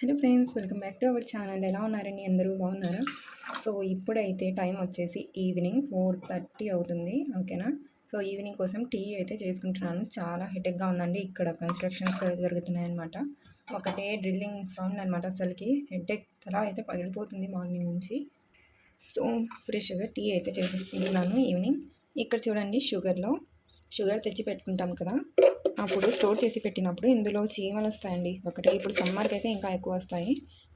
Hello friends welcome back to our channel. ఎలా ఉన్నారండి అందరూ బాగున్నారా? సో ఇప్పుడైతే టైం వచ్చేసి ఈవినింగ్ ఫోర్ థర్టీ అవుతుంది. ఓకేనా? సో ఈవినింగ్ కోసం టీ అయితే చేసుకుంటున్నాను. చాలా హెడేక్గా ఉందండి. ఇక్కడ కన్స్ట్రక్షన్స్ జరుగుతున్నాయన్నమాట. ఒకటే డ్రిల్లింగ్ సౌండ్ అనమాట అసలుకి హెడేక్ తలా అయితే పగిలిపోతుంది మార్నింగ్ నుంచి. సో ఫ్రెష్గా టీ అయితే చేసేసుకుంటున్నాను ఈవినింగ్. ఇక్కడ చూడండి షుగర్లో. షుగర్ తెచ్చి పెట్టుకుంటాం కదా. అప్పుడు స్టోర్ చేసి పెట్టినప్పుడు ఇందులో చీమలు వస్తాయండి. ఒకటి ఇప్పుడు సమ్మర్కి అయితే ఇంకా ఎక్కువ వస్తాయి.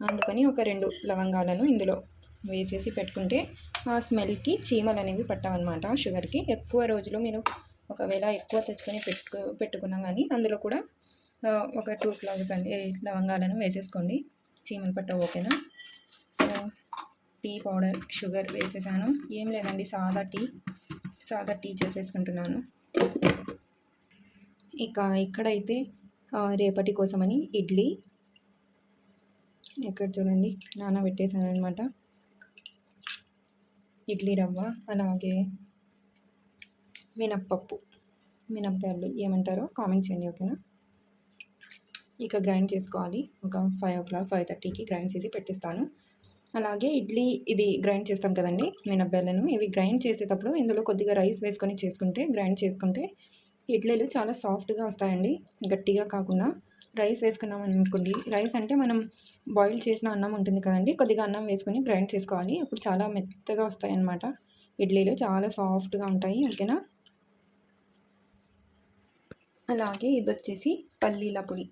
అందుకని ఒక రెండు లవంగాలను ఇందులో వేసేసి పెట్టుకుంటే ఆ స్మెల్కి చీమలు అనేవి పట్టవన్నమాట. షుగర్కి ఎక్కువ రోజులు మీరు ఒకవేళ ఎక్కువ తెచ్చుకొని పెట్టుకు పెట్టుకున్నా కానీ అందులో కూడా ఒక టూ క్లవ్స్ అండి లవంగాలను వేసేసుకోండి. చీమలు పట్ట ఓకేనా? సో టీ పౌడర్ షుగర్ వేసేసాను. ఏం లేదండి సాదా టీ సాదా టీ చేసేసుకుంటున్నాను. ఇక ఇక్కడైతే రేపటి కోసమని ఇడ్లీ. ఇక్కడ చూడండి నానబెట్టేసాను అనమాట ఇడ్లీ రవ్వ అలాగే మినప్పప్పు మినప్పాలు ఏమంటారో కామెంట్ చేయండి ఓకేనా? ఇక గ్రైండ్ చేసుకోవాలి. ఒక ఫైవ్ ఓ క్లాక్ ఫైవ్ థర్టీకి గ్రైండ్ చేసి పెట్టిస్తాను. అలాగే ఇడ్లీ ఇది గ్రైండ్ చేస్తాం కదండి మినప్పాలను ఇవి గ్రైండ్ చేసేటప్పుడు ఇందులో కొద్దిగా రైస్ వేసుకొని చేసుకుంటే గ్రైండ్ చేసుకుంటే ఇడ్లీలు చాలా సాఫ్ట్గా వస్తాయండి. గట్టిగా కాకుండా రైస్ వేసుకున్నాం అనుకోండి. రైస్ అంటే మనం బాయిల్ చేసిన అన్నం ఉంటుంది కదండి. కొద్దిగా అన్నం వేసుకొని గ్రైండ్ చేసుకోవాలి. అప్పుడు చాలా మెత్తగా వస్తాయి అన్నమాట ఇడ్లీలు చాలా సాఫ్ట్గా ఉంటాయి. ఓకేనా? అలాగే ఇది వచ్చేసి పల్లీల పొడి.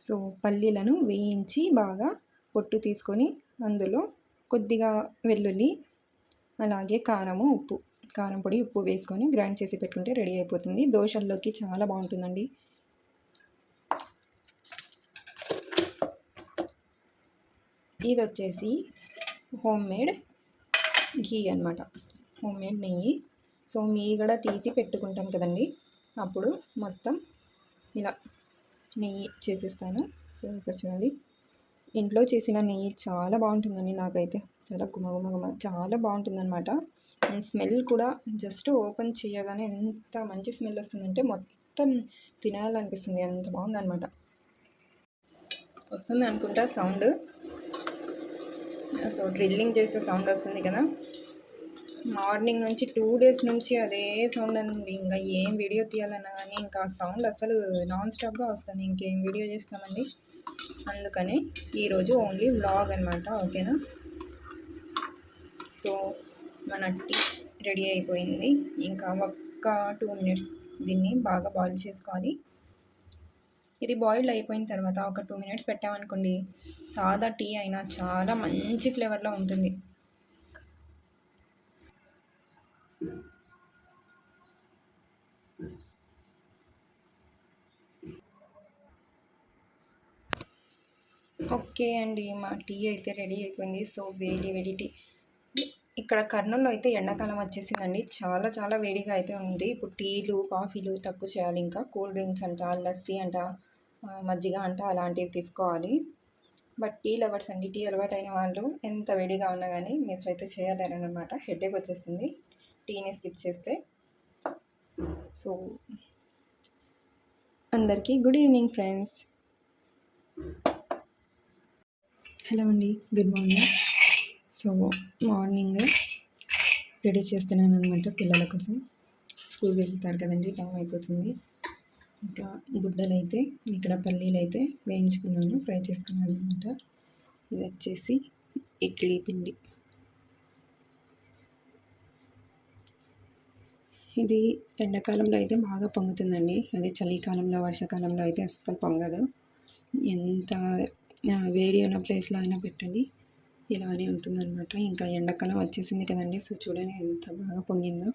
సో పల్లీలను వేయించి బాగా పొట్టు తీసుకొని అందులో కొద్దిగా వెల్లుల్లి అలాగే కారము ఉప్పు. కారం పొడి ఉప్పు వేసుకొని గ్రైండ్ చేసి పెట్టుకుంటే రెడీ అయిపోతుంది. దోశల్లోకి చాలా బాగుంటుందండి. ఇది వచ్చేసి హోమ్ మేడ్ ఘీ అనమాట హోమ్ మేడ్ నెయ్యి. సో మీగడ తీసి పెట్టుకుంటాం కదండి. అప్పుడు మొత్తం ఇలా నెయ్యి చేసేస్తాను. సో ఇక్కడ చూడండి. ఇంట్లో చేసిన నెయ్యి చాలా బాగుంటుందండి నాకైతే. చాలా గుమగుమగుమ చాలా బాగుంటుందన్నమాట. అండ్ స్మెల్ కూడా జస్ట్ ఓపెన్ చేయగానే ఎంత మంచి స్మెల్ వస్తుందంటే మొత్తం తినాలనిపిస్తుంది. అంత బాగుందన్నమాట. వస్తుంది అనుకుంటా సౌండ్. సో డ్రిల్లింగ్ చేసే సౌండ్ వస్తుంది కదా. మార్నింగ్ నుంచి టూ డేస్ నుంచి అదే సౌండ్ అండి. ఇంకా ఏం వీడియో తీయాలన్నా కానీ ఇంకా సౌండ్ అసలు నాన్ స్టాప్గా వస్తుంది. ఇంకేం వీడియో చేస్తామండి? అందుకని ఈరోజు ఓన్లీ వ్లాగ్ అనమాట ఓకేనా? సో మన టీ రెడీ అయిపోయింది. ఇంకా ఒక్క టూ మినిట్స్ దీన్ని బాగా బాయిల్ చేసుకోవాలి. ఇది బాయిల్ అయిపోయిన తర్వాత ఒక టూ మినిట్స్ పెట్టామనుకోండి సాదా టీ అయినా చాలా మంచి ఫ్లేవర్లో ఉంటుంది. ఓకే అండి. మా టీ అయితే రెడీ అయిపోయింది. సో వేడి వేడి టీ. ఇక్కడ కర్నూలులో అయితే ఎండాకాలం వచ్చేసిందండి. చాలా చాలా వేడిగా అయితే ఉంది. ఇప్పుడు టీలు కాఫీలు తక్కువ చేయాలి ఇంకా. కూల్ డ్రింక్స్ అంట లస్సీ అంట మజ్జిగ అంట అలాంటివి తీసుకోవాలి. బట్ టీ లవర్స్ అండి టీ అలవాటైన వాళ్ళు ఎంత వేడిగా ఉన్నా కానీ మిస్ అయితే చేయలేరనమాట హెడేక్ వచ్చేసింది. టీని స్కిప్ చేస్తే. సో అందరికీ గుడ్ ఈవినింగ్ ఫ్రెండ్స్. హలో అండి good morning. So morning ready చేస్తున్నాను అనమాట పిల్లల కోసం. స్కూల్ వెళ్తారు కదండి టైం అయిపోతుంది. ఇంకా గుడ్డలు అయితే ఇక్కడ పల్లీలు అయితే వేయించుకున్నాను ఫ్రై చేసుకున్నాను అనమాట ఇది వచ్చేసి ఇడ్లీ పిండి. ఇది ఎండాకాలంలో అయితే బాగా పొంగుతుందండి. అదే చలికాలంలో వర్షాకాలంలో అయితే అస్సలు పొంగదు. ఎంత వేడి ఉన్న ప్లేస్లో అయినా పెట్టండి. ఇలానే ఉంటుందన్నమాట. ఇంకా ఎండాకాలం వచ్చేసింది కదండి సో చూడండి ఎంత బాగా పొంగిందో.